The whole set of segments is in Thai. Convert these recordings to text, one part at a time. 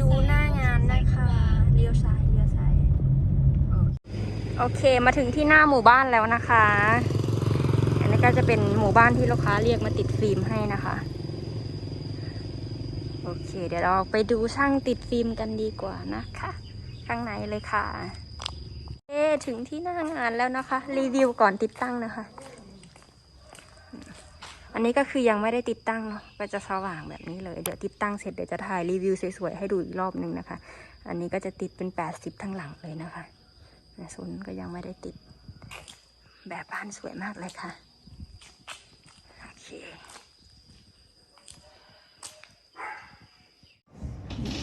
ดูหน้างานนะคะเลี้ยวซ้ายเลี้ยวซ้ายโอเคมาถึงที่หน้าหมู่บ้านแล้วนะคะ อันนี้ก็จะเป็นหมู่บ้านที่ลูกค้าเรียกมาติดฟิล์มให้นะคะโอเค เดี๋ยวเราไปดูช่างติดฟิล์มกันดีกว่านะคะ ข้างในเลยค่ะเอ๊ถึงที่หน้างานแล้วนะคะ รีวิวก่อนติดตั้งนะคะ อันนี้ก็คือยังไม่ได้ติดตั้งเนาะก็จะสว่างแบบนี้เลย เดี๋ยวติดตั้งเสร็จเดี๋ยวจะถ่ายรีวิวสวยๆให้ดูอีกรอบนึงนะคะ อันนี้ก็จะติดเป็น 80 ทั้งหลังเลยนะคะในโซนก็ยังไม่ได้ติด แบบบ้านสวยมากเลยค่ะ โอเค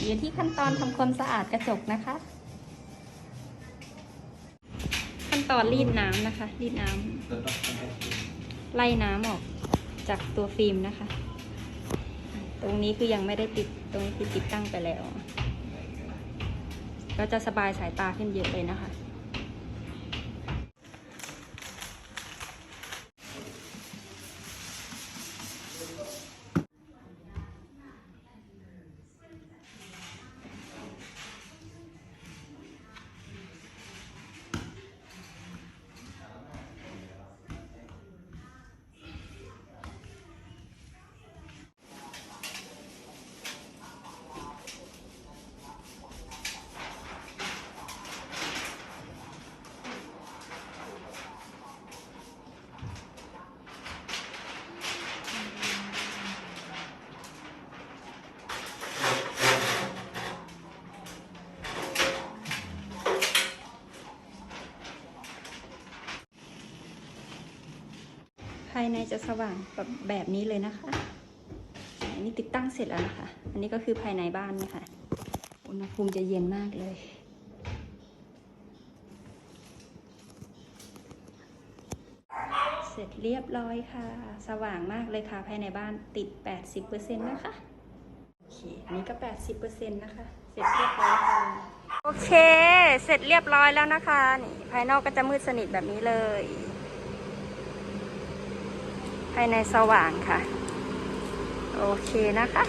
อยู่ที่ขั้นตอนทำความสะอาดกระจกนะคะ ขั้นตอนรีดน้ำนะคะ รีดน้ำไล่น้ำออก จากตัวฟิล์มนะคะ ตรงนี้คือยังไม่ได้ติดตรงนี้คือติดตั้งไปแล้ว ก็จะสบายสายตาขึ้นเยอะเลยนะคะ ภายในจะสว่างแบบแบบนี้เลยนะคะ อันนี้ติดตั้งเสร็จแล้วนะคะ อันนี้ก็คือภายในบ้านนะคะ อุณหภูมิจะเย็นมากเลย เสร็จเรียบร้อยค่ะ สว่างมากเลยค่ะ ภายในบ้านติด 80%นะคะ โอเค อันนี้ก็ 80%นะคะ เสร็จเรียบร้อยค่ะ โอเค เสร็จเรียบร้อยแล้วนะคะ นี่ภายนอกก็จะมืดสนิทแบบนี้เลย ภายในสว่างค่ะ โอเคนะคะ